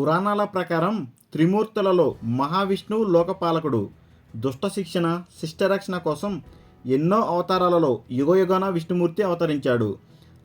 పురాణాల ప్రకారం త్రిమూర్తులలో మహావిష్ణువు లోకపాలకుడు దుష్ట శిక్షణ శిష్టరక్షణ కోసం ఎన్నో అవతారాలలో యుగయుగాన విష్ణుమూర్తి అవతరించాడు.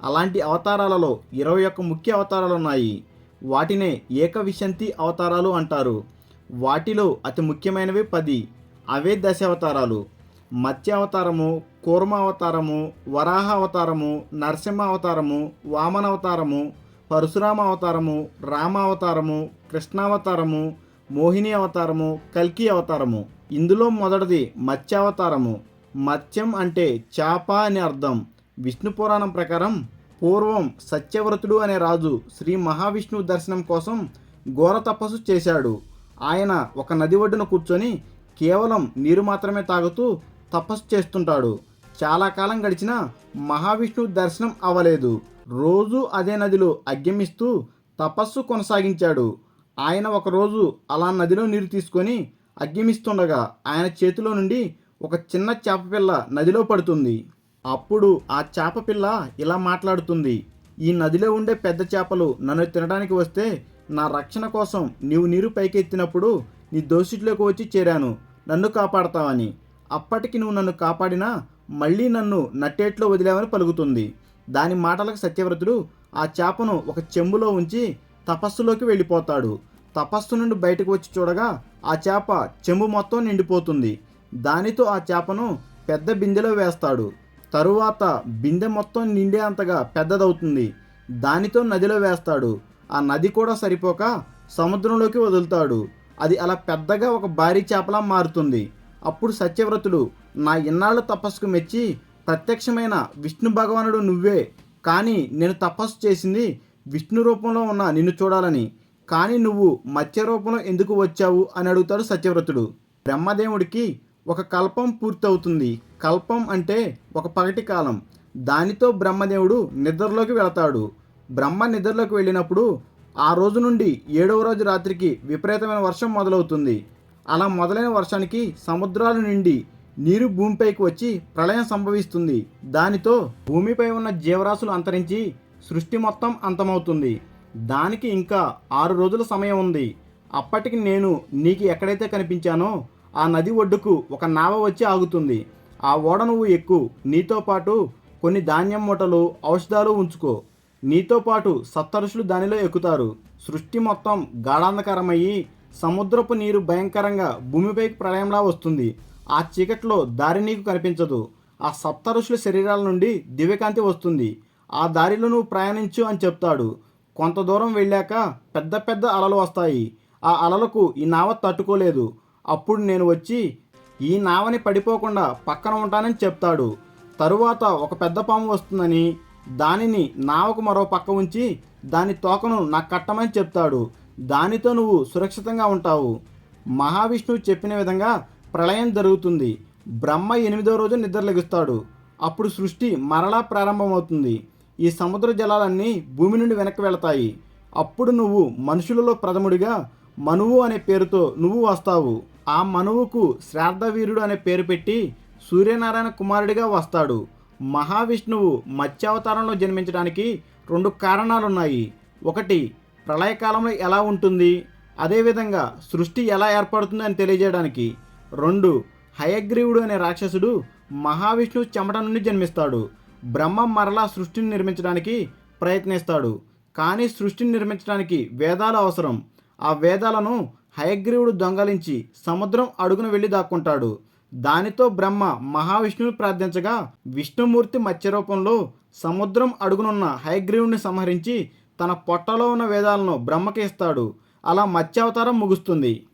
అలాంటి అవతారాలలో ఇరవై ఒక్క ముఖ్య అవతారాలు ఉన్నాయి వాటినే ఏకవిశంతి అవతారాలు అంటారు. వాటిలో అతి ముఖ్యమైనవి పది అవే దశ అవతారాలు మత్స్య అవతారము కూర్మ అవతారము వరాహ అవతారము నరసింహ అవతారము వామన అవతారము పరశురామ అవతారము రామ అవతారము కృష్ణావతారము మోహిని అవతారము కల్కి అవతారము. ఇందులో మొదటిది మత్స్యావతారము. మత్స్యం అంటే చేప అని అర్థం. విష్ణు పురాణం ప్రకారం పూర్వం సత్యవ్రతుడు అనే రాజు శ్రీ మహావిష్ణువు దర్శనం కోసం ఘోర తపస్సు చేశాడు. ఆయన ఒక నది ఒడ్డున కూర్చొని కేవలం నీరు మాత్రమే తాగుతూ తపస్సు చేస్తుంటాడు. చాలా కాలం గడిచినా మహావిష్ణువు దర్శనం అవ్వలేదు. రోజు అదే నదిలో అగ్గమిస్తూ తపస్సు కొనసాగించాడు. ఆయన ఒకరోజు అలా నదిలో నీరు తీసుకొని అగ్గమిస్తుండగా ఆయన చేతిలో నుండి ఒక చిన్న చేపపిల్ల నదిలో పడుతుంది. అప్పుడు ఆ చేపపిల్ల ఇలా మాట్లాడుతుంది. ఈ నదిలో ఉండే పెద్ద చేపలు నన్ను తినడానికి వస్తే నా రక్షణ కోసం నీవు నీరు పైకెత్తినప్పుడు నీ దోషిట్లోకి వచ్చి చేరాను. నన్ను కాపాడతావని. అప్పటికి నువ్వు నన్ను కాపాడినా మళ్ళీ నన్ను నట్టేట్లో వదిలేవని పలుకుతుంది. దాని మాటలకు సత్యవ్రతుడు ఆ చేపను ఒక చెంబులో ఉంచి తపస్సులోకి వెళ్ళిపోతాడు. తపస్సు నుండి బయటకు వచ్చి చూడగా ఆ చేప చెంబు మొత్తం నిండిపోతుంది. దానితో ఆ చేపను పెద్ద బిందెలో వేస్తాడు. తరువాత బిందె మొత్తం నిండే అంతగా పెద్దదవుతుంది. దానితో నదిలో వేస్తాడు. ఆ నది కూడా సరిపోక సముద్రంలోకి వదులుతాడు. అది అలా పెద్దగా ఒక భారీ చేపలా మారుతుంది. అప్పుడు సత్యవ్రతుడు నా ఇన్నాళ్ళు తపస్సుకు మెచ్చి ప్రత్యక్షమైన విష్ణు భగవానుడు నువ్వే. కానీ నేను తపస్సు చేసింది విష్ణు రూపంలో ఉన్న నిన్ను చూడాలని. కానీ నువ్వు మత్స్య రూపంలో ఎందుకు వచ్చావు అని అడుగుతాడు సత్యవ్రతుడు. బ్రహ్మదేవుడికి ఒక కల్పం పూర్తవుతుంది. కల్పం అంటే ఒక పగటి కాలం. దానితో బ్రహ్మదేవుడు నిద్రలోకి వెళతాడు. బ్రహ్మ నిద్రలోకి వెళ్ళినప్పుడు ఆ రోజు నుండి ఏడవ రోజు రాత్రికి విపరీతమైన వర్షం మొదలవుతుంది. అలా మొదలైన వర్షానికి సముద్రాల నుండి నీరు భూమిపైకి వచ్చి ప్రళయం సంభవిస్తుంది. దానితో భూమిపై ఉన్న జీవరాశులు అంతరించి సృష్టి మొత్తం అంతమవుతుంది. దానికి ఇంకా ఆరు రోజుల సమయం ఉంది. అప్పటికి నేను నీకు ఎక్కడైతే కనిపించానో ఆ నది ఒడ్డుకు ఒక నావ వచ్చి ఆగుతుంది. ఆ ఓడ నువ్వు ఎక్కు. నీతో పాటు కొన్ని ధాన్యం మూటలు ఔషధాలు ఉంచుకో. నీతో పాటు సప్తరుషులు దానిలో ఎక్కుతారు. సృష్టి మొత్తం గాఢాంధకరమయ్యి సముద్రపు నీరు భయంకరంగా భూమిపైకి ప్రళయంలా వస్తుంది. ఆ చీకట్లో దారి నీకు కనిపించదు. ఆ సప్త ఋషుల శరీరాల నుండి దివ్యకాంతి వస్తుంది. ఆ దారిలో నువ్వు ప్రయాణించు అని చెప్తాడు. కొంత దూరం వెళ్ళాక పెద్ద పెద్ద అలలు వస్తాయి. ఆ అలలకు ఈ నావ తట్టుకోలేదు. అప్పుడు నేను వచ్చి ఈ నావని పడిపోకుండా పక్కన ఉంటానని చెప్తాడు. తరువాత ఒక పెద్ద పాము వస్తుందని దానిని నావకు మరో పక్క ఉంచి దాని తోకను నాకు కట్టమని చెప్తాడు. దానితో నువ్వు సురక్షితంగా ఉంటావు. మహావిష్ణువు చెప్పిన విధంగా ప్రళయం జరుగుతుంది. బ్రహ్మ ఎనిమిదో రోజు నిద్రలెగుస్తాడు అప్పుడు సృష్టి మరలా ప్రారంభమవుతుంది. ఈ సముద్ర జలాలన్నీ భూమి నుండి వెనక్కి వెళతాయి. అప్పుడు నువ్వు మనుషులలో ప్రథముడిగా మనువు అనే పేరుతో నువ్వు వస్తావు. ఆ మనువుకు శ్రాద్ధవీరుడు అనే పేరు పెట్టి సూర్యనారాయణ కుమారుడిగా వస్తాడు. మహావిష్ణువు మత్స్యావతారంలో జన్మించడానికి రెండు కారణాలున్నాయి. ఒకటి ప్రళయకాలంలో ఎలా ఉంటుంది? అదేవిధంగా సృష్టి ఎలా ఏర్పడుతుంది అని తెలియజేయడానికి రెండు హయగ్రీవుడు అనే రాక్షసుడు మహావిష్ణువు చెమట నుండి జన్మిస్తాడు. బ్రహ్మ మరలా సృష్టిని నిర్మించడానికి ప్రయత్నిస్తాడు. కానీ సృష్టిని నిర్మించడానికి వేదాలు అవసరం. ఆ వేదాలను హయగ్రీవుడు దొంగలించి సముద్రం అడుగున వెళ్ళి దాక్కుంటాడు. దానితో బ్రహ్మ మహావిష్ణువుని ప్రార్థించగా విష్ణుమూర్తి మత్స్య రూపంలో సముద్రం అడుగునున్న హయగ్రీవుని సంహరించి తన పొట్టలో ఉన్న వేదాలను బ్రహ్మకి ఇస్తాడు. అలా మత్స్యావతారం ముగుస్తుంది.